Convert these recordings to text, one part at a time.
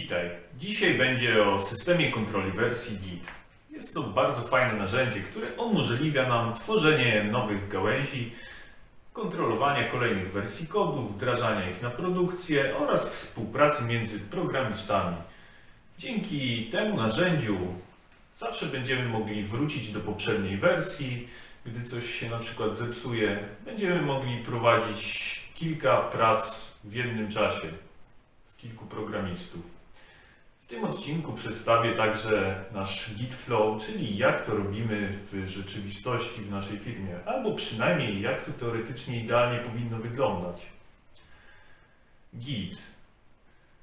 Witaj. Dzisiaj będzie o systemie kontroli wersji Git. Jest to bardzo fajne narzędzie, które umożliwia nam tworzenie nowych gałęzi, kontrolowania kolejnych wersji kodu, wdrażania ich na produkcję oraz współpracy między programistami. Dzięki temu narzędziu zawsze będziemy mogli wrócić do poprzedniej wersji, gdy coś się na przykład zepsuje. Będziemy mogli prowadzić kilka prac w jednym czasie kilku programistów. W tym odcinku przedstawię także nasz Git Flow, czyli jak to robimy w rzeczywistości w naszej firmie, albo przynajmniej jak to teoretycznie idealnie powinno wyglądać. Git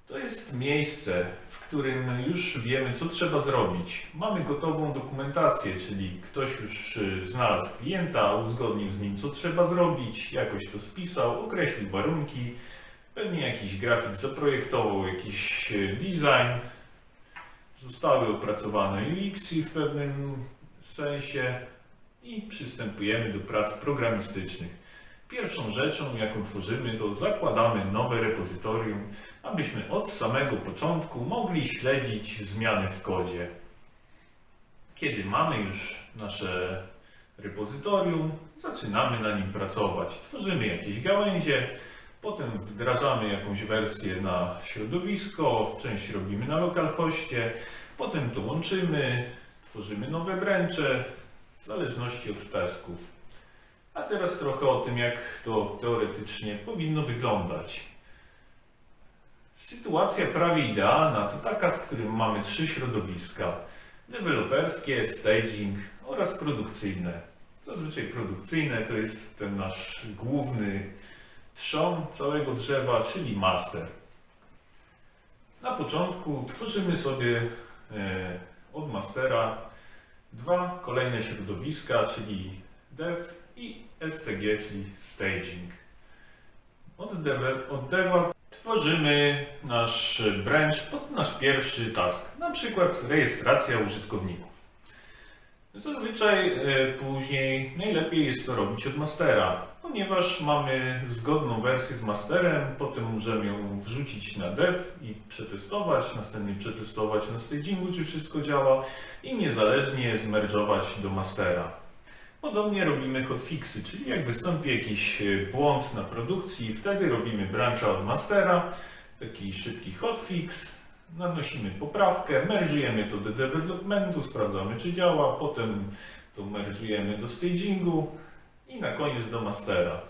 to jest miejsce, w którym już wiemy, co trzeba zrobić. Mamy gotową dokumentację, czyli ktoś już y, znalazł klienta, uzgodnił z nim, co trzeba zrobić, jakoś to spisał, określił warunki, pewnie jakiś grafik zaprojektował, jakiś y, design, zostały opracowane UX w pewnym sensie i przystępujemy do prac programistycznych. Pierwszą rzeczą, jaką tworzymy, to zakładamy nowe repozytorium, abyśmy od samego początku mogli śledzić zmiany w kodzie. Kiedy mamy już nasze repozytorium, zaczynamy na nim pracować. Tworzymy jakieś gałęzie, potem wdrażamy jakąś wersję na środowisko, część robimy na localhoście, potem to łączymy, tworzymy nowe branche, w zależności od tasków. A teraz trochę o tym, jak to teoretycznie powinno wyglądać. Sytuacja prawie idealna to taka, w którym mamy trzy środowiska: deweloperskie, staging oraz produkcyjne. Zazwyczaj produkcyjne to jest ten nasz główny trzon całego drzewa, czyli master. Na początku tworzymy sobie e, od mastera dwa kolejne środowiska, czyli dev i STG, czyli staging. Od, dev, od deva tworzymy nasz branch pod nasz pierwszy task, na przykład rejestracja użytkowników. Zazwyczaj e, później najlepiej jest to robić od mastera, ponieważ mamy zgodną wersję z masterem, potem możemy ją wrzucić na dev i przetestować, następnie przetestować na stagingu, czy wszystko działa i niezależnie zmerdżować do mastera. Podobnie robimy hotfixy, czyli jak wystąpi jakiś e, błąd na produkcji, wtedy robimy brancha od mastera, taki szybki hotfix, nanosimy poprawkę, merge'ujemy to do developmentu, sprawdzamy czy działa, potem to merge'ujemy do stagingu i na koniec do mastera.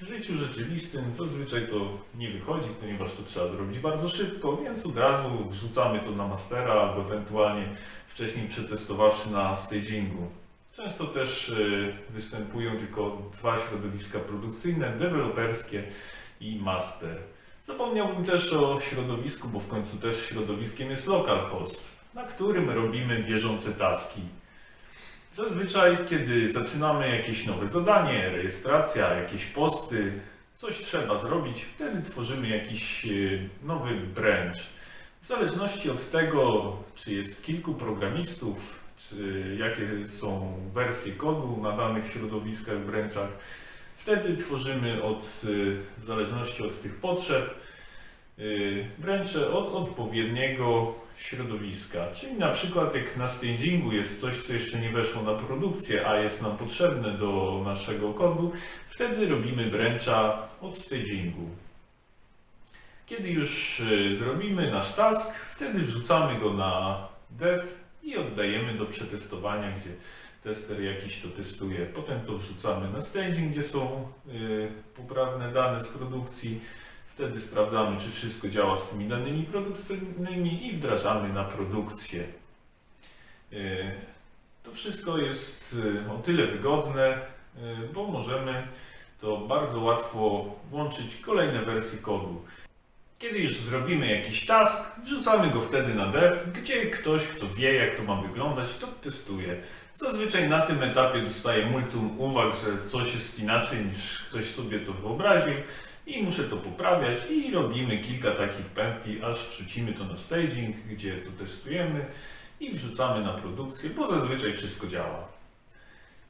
W życiu rzeczywistym zazwyczaj to nie wychodzi, ponieważ to trzeba zrobić bardzo szybko, więc od razu wrzucamy to na mastera albo ewentualnie wcześniej przetestowawszy na stagingu. Często też y, występują tylko dwa środowiska produkcyjne, deweloperskie i master. Zapomniałbym też o środowisku, bo w końcu też środowiskiem jest localhost, na którym robimy bieżące taski. Zazwyczaj, kiedy zaczynamy jakieś nowe zadanie, rejestracja, jakieś posty, coś trzeba zrobić, wtedy tworzymy jakiś e, nowy branch. W zależności od tego, czy jest kilku programistów, czy jakie są wersje kodu na danych środowiskach, branchach, Wtedy tworzymy od, y, w zależności od tych potrzeb y, branche od odpowiedniego środowiska. Czyli na przykład jak na stagingu jest coś, co jeszcze nie weszło na produkcję, a jest nam potrzebne do naszego kodu, wtedy robimy brancha od stagingu. Kiedy już y, zrobimy nasz task, wtedy wrzucamy go na dev i oddajemy do przetestowania, gdzie tester jakiś to testuje. Potem to wrzucamy na staging, gdzie są y, poprawne dane z produkcji. Wtedy sprawdzamy, czy wszystko działa z tymi danymi produkcyjnymi i wdrażamy na produkcję. Y, to wszystko jest y, o tyle wygodne, y, bo możemy to bardzo łatwo łączyć kolejne wersje kodu. Kiedy już zrobimy jakiś task, wrzucamy go wtedy na dev, gdzie ktoś, kto wie, jak to ma wyglądać, to testuje. Zazwyczaj na tym etapie dostaję multum uwag, że coś jest inaczej niż ktoś sobie to wyobraził i muszę to poprawiać i robimy kilka takich pętli, aż wrzucimy to na staging, gdzie to testujemy i wrzucamy na produkcję, bo zazwyczaj wszystko działa.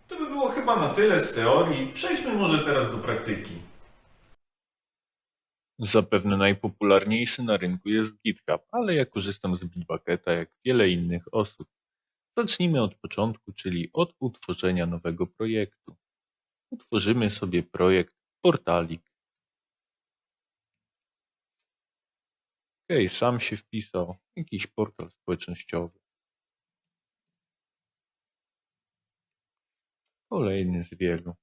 To by było chyba na tyle z teorii. Przejdźmy może teraz do praktyki. Zapewne najpopularniejszy na rynku jest GitHub, ale ja korzystam z Bitbucketa jak wiele innych osób. Zacznijmy od początku, czyli od utworzenia nowego projektu. Utworzymy sobie projekt Portalik. Ok, sam się wpisał. Jakiś portal społecznościowy. Kolejny z wielu.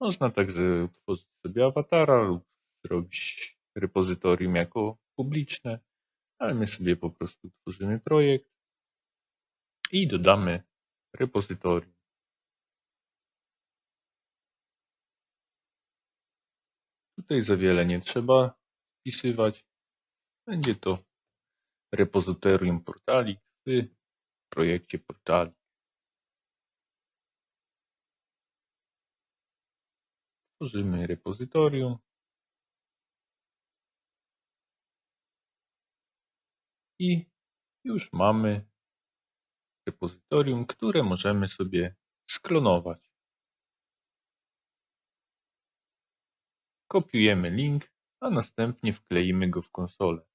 Można także utworzyć sobie awatara lub zrobić repozytorium jako publiczne, ale my sobie po prostu tworzymy projekt i dodamy repozytorium. Tutaj za wiele nie trzeba wpisywać. Będzie to repozytorium portali w projekcie portali. Tworzymy repozytorium. I już mamy repozytorium, które możemy sobie sklonować. Kopiujemy link, a następnie wkleimy go w konsolę.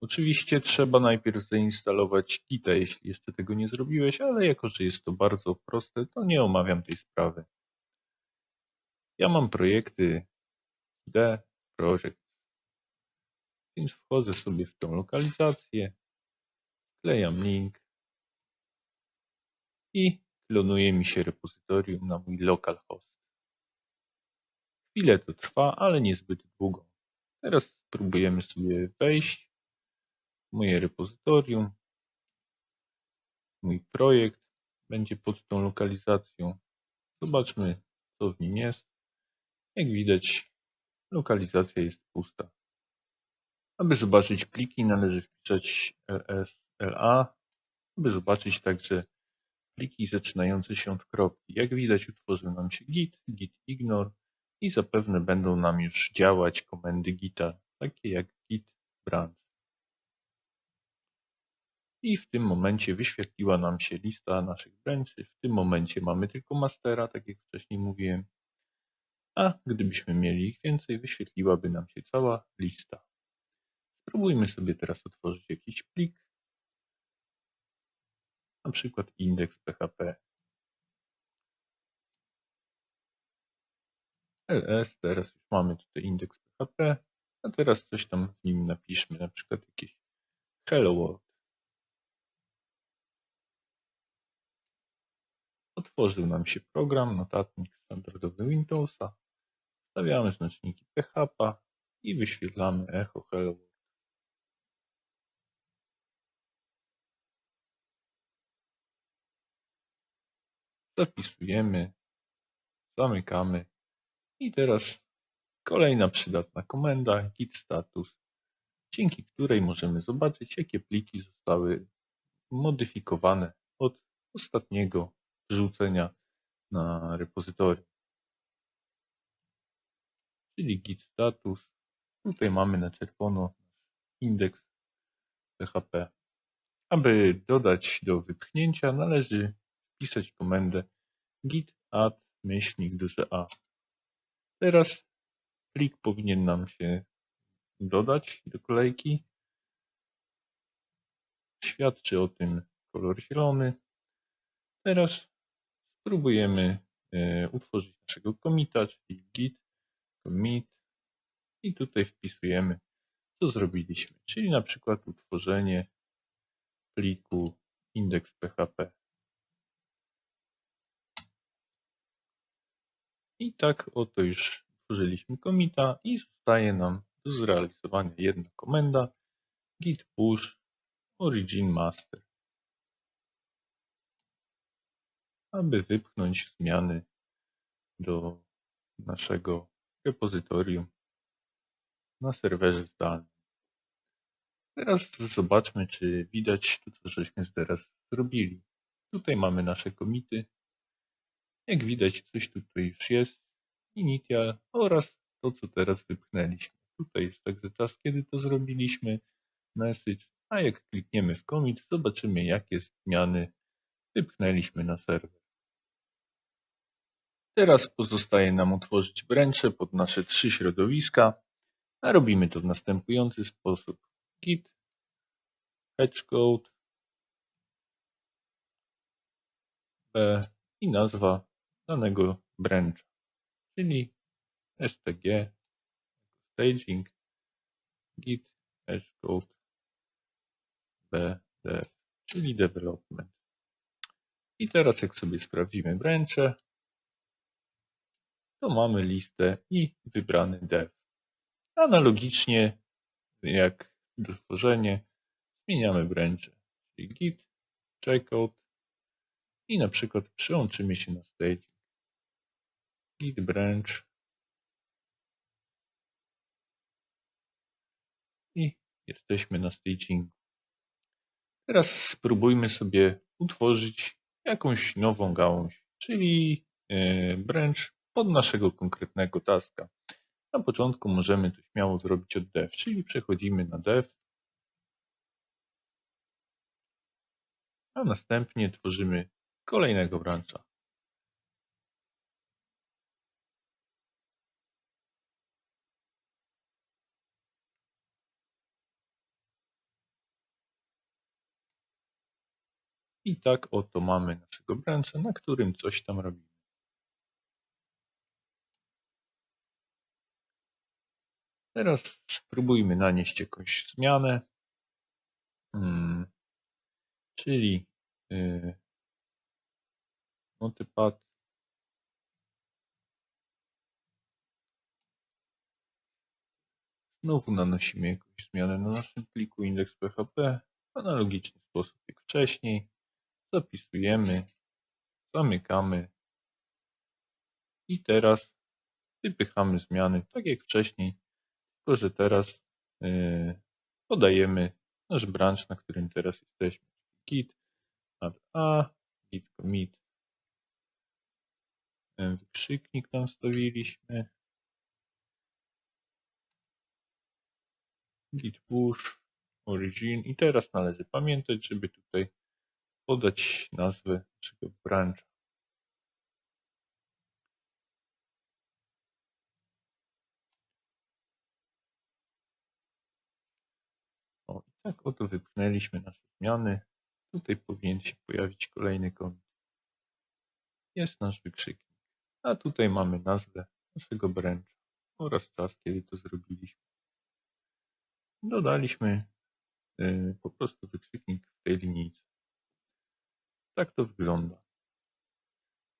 Oczywiście trzeba najpierw zainstalować Gita, jeśli jeszcze tego nie zrobiłeś, ale jako, że jest to bardzo proste, to nie omawiam tej sprawy. Ja mam projekty D, Project, więc wchodzę sobie w tą lokalizację, wklejam link i klonuje mi się repozytorium na mój localhost. Chwilę to trwa, ale niezbyt długo. Teraz spróbujemy sobie wejść moje repozytorium. Mój projekt będzie pod tą lokalizacją. Zobaczmy, co w nim jest. Jak widać, lokalizacja jest pusta. Aby zobaczyć pliki, należy wpisać ls.la. Aby zobaczyć także pliki zaczynające się od kropki. Jak widać, utworzył nam się git, git ignore i zapewne będą nam już działać komendy gita, takie jak git branch. I w tym momencie wyświetliła nam się lista naszych branchy. W tym momencie mamy tylko mastera, tak jak wcześniej mówiłem. A gdybyśmy mieli ich więcej, wyświetliłaby nam się cała lista. Spróbujmy sobie teraz otworzyć jakiś plik, na przykład indeks.php. ls, teraz już mamy tutaj indeks PHP, a teraz coś tam w nim napiszmy, na przykład jakieś hello world. Otworzył nam się program, notatnik standardowy Windowsa, wstawiamy znaczniki PHP i wyświetlamy echo hello world. Zapisujemy, zamykamy i teraz kolejna przydatna komenda git status, dzięki której możemy zobaczyć jakie pliki zostały modyfikowane od ostatniego wrzucenia na repozytorium. Czyli git status. Tutaj mamy na czerwono indeks PHP. Aby dodać do wypchnięcia należy wpisać komendę git add myślnik duże A. Teraz plik powinien nam się dodać do kolejki. Świadczy o tym kolor zielony. Teraz spróbujemy e, utworzyć naszego commita, czyli git commit i tutaj wpisujemy co zrobiliśmy, czyli na przykład utworzenie pliku index.php. I tak oto już utworzyliśmy commita i zostaje nam do zrealizowania jedna komenda git push origin master. Aby wypchnąć zmiany do naszego repozytorium na serwerze zdalnym. Teraz zobaczmy, czy widać to, co żeśmy teraz zrobili. Tutaj mamy nasze komity. Jak widać, coś tutaj już jest. Initial oraz to, co teraz wypchnęliśmy. Tutaj jest także czas, kiedy to zrobiliśmy. Message. A jak klikniemy w commit, zobaczymy, jakie zmiany wypchnęliśmy na serwer. Teraz pozostaje nam utworzyć branche pod nasze trzy środowiska. A robimy to w następujący sposób. Git, hatchcode, b i nazwa danego brancha, czyli stg, staging, git, hatchcode, b, dev, czyli development. I teraz jak sobie sprawdzimy branche, to mamy listę i wybrany dev. Analogicznie jak tworzenie zmieniamy branche, czyli git, checkout i na przykład przyłączymy się na stage git branch i jesteśmy na stagingu. Teraz spróbujmy sobie utworzyć jakąś nową gałąź, czyli e, branch pod naszego konkretnego taska. Na początku możemy to śmiało zrobić od dev, czyli przechodzimy na dev, a następnie tworzymy kolejnego brancha. I tak oto mamy naszego brancha, na którym coś tam robimy. Teraz spróbujmy nanieść jakąś zmianę. Hmm, czyli yy, notepad Znowu nanosimy jakąś zmianę na naszym pliku index.php w analogiczny sposób jak wcześniej. Zapisujemy, zamykamy i teraz wypychamy zmiany tak jak wcześniej, tylko że teraz yy, podajemy nasz branch, na którym teraz jesteśmy. Git add a, git commit, Yy, wykrzyknik tam wstawiliśmy, git push, origin i teraz należy pamiętać, żeby tutaj podać nazwę naszego brancha. O, i tak oto wypchnęliśmy nasze zmiany. Tutaj powinien się pojawić kolejny commit. Jest nasz wykrzyknik. A tutaj mamy nazwę naszego brancha oraz czas, kiedy to zrobiliśmy. Dodaliśmy y, po prostu wykrzyknik w tej linijce. Tak to wygląda.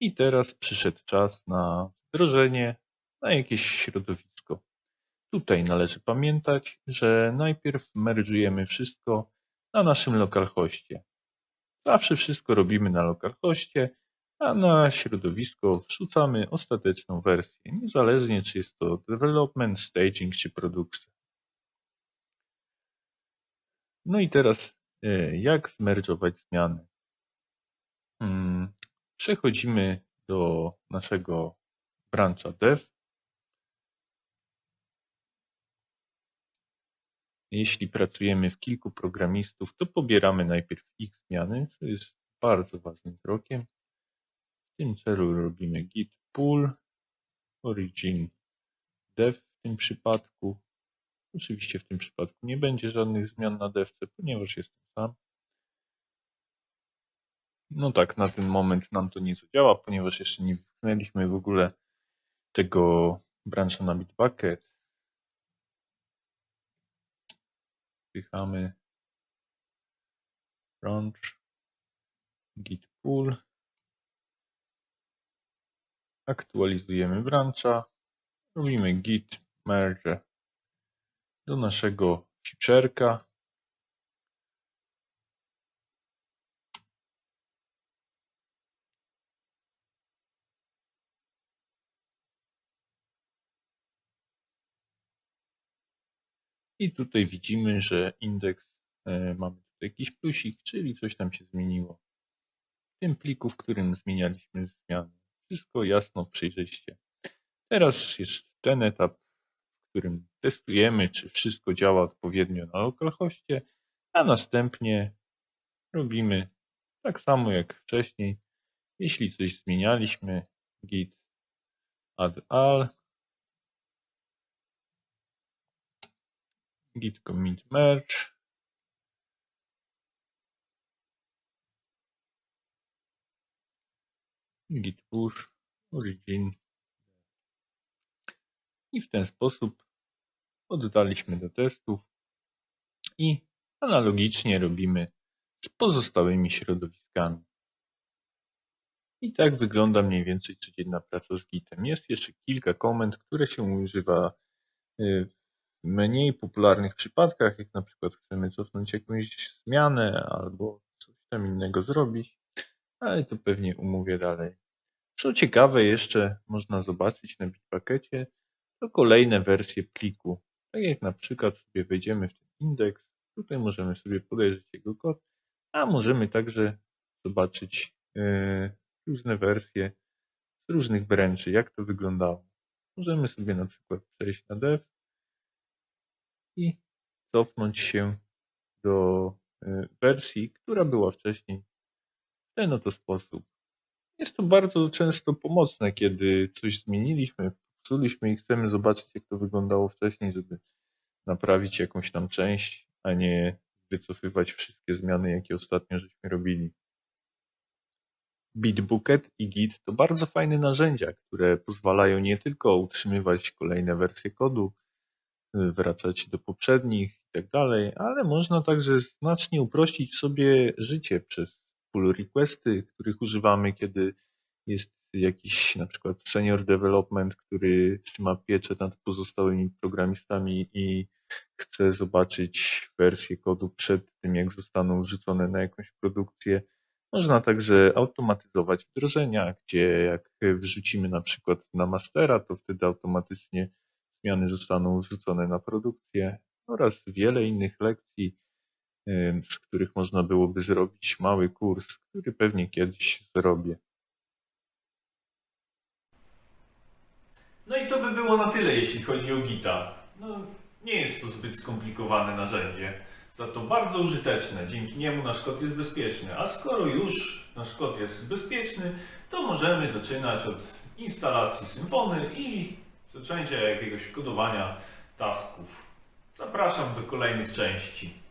I teraz przyszedł czas na wdrożenie na jakieś środowisko. Tutaj należy pamiętać, że najpierw merge'ujemy wszystko na naszym localhoście. Zawsze wszystko robimy na localhoście, a na środowisko wrzucamy ostateczną wersję, niezależnie czy jest to development, staging czy produkcja. No i teraz e, jak zmerdżować zmiany? Hmm, Przechodzimy do naszego brancha dev. Jeśli pracujemy w kilku programistów, to pobieramy najpierw ich zmiany, co jest bardzo ważnym krokiem. W tym celu robimy git pull origin dev w tym przypadku. Oczywiście w tym przypadku nie będzie żadnych zmian na devce, ponieważ jestem sam. No tak, na ten moment nam to nie zadziała, ponieważ jeszcze nie wypchnęliśmy w ogóle tego brancha na Bitbucket. Wpychamy branch, git pull. Aktualizujemy brancha. Robimy git merge do naszego feature'ka. I tutaj widzimy, że indeks e, mamy tutaj jakiś plusik, czyli coś tam się zmieniło. W tym pliku, w którym zmienialiśmy zmiany. Wszystko jasno, przejrzyście. Teraz jest ten etap, w którym testujemy, czy wszystko działa odpowiednio na localhoście, a następnie robimy tak samo jak wcześniej. Jeśli coś zmienialiśmy, git add all git commit merge. Git push origin. I w ten sposób oddaliśmy do testów i analogicznie robimy z pozostałymi środowiskami. I tak wygląda mniej więcej codzienna praca z Gitem. Jest jeszcze kilka komend, które się używa y, w mniej popularnych przypadkach, jak na przykład chcemy cofnąć jakąś zmianę albo coś tam innego zrobić, ale to pewnie umówię dalej. Co ciekawe jeszcze można zobaczyć na Bitbuckecie, to kolejne wersje pliku. Tak jak na przykład sobie wejdziemy w ten indeks, tutaj możemy sobie podejrzeć jego kod, a możemy także zobaczyć yy, różne wersje z różnych branży, jak to wyglądało. Możemy sobie na przykład przejść na dev i cofnąć się do yy, wersji, która była wcześniej w ten oto sposób. Jest to bardzo często pomocne, kiedy coś zmieniliśmy, popsuliśmy i chcemy zobaczyć, jak to wyglądało wcześniej, żeby naprawić jakąś tam część, a nie wycofywać wszystkie zmiany, jakie ostatnio żeśmy robili. Bitbucket i Git to bardzo fajne narzędzia, które pozwalają nie tylko utrzymywać kolejne wersje kodu, y, wracać do poprzednich i tak dalej, ale można także znacznie uprościć sobie życie przez pull requesty, których używamy, kiedy jest jakiś na przykład senior development, który trzyma pieczę nad pozostałymi programistami i chce zobaczyć wersję kodu przed tym, jak zostaną wrzucone na jakąś produkcję. Można także automatyzować wdrożenia, gdzie jak wrzucimy na przykład na mastera, to wtedy automatycznie zmiany zostaną wrzucone na produkcję oraz wiele innych lekcji, z których można byłoby zrobić mały kurs, który pewnie kiedyś zrobię. No i to by było na tyle, jeśli chodzi o Gita. No, nie jest to zbyt skomplikowane narzędzie, za to bardzo użyteczne. Dzięki niemu nasz kod jest bezpieczny. A skoro już nasz kod jest bezpieczny, to możemy zaczynać od instalacji Symfony i zaczęcia jakiegoś kodowania tasków. Zapraszam do kolejnych części.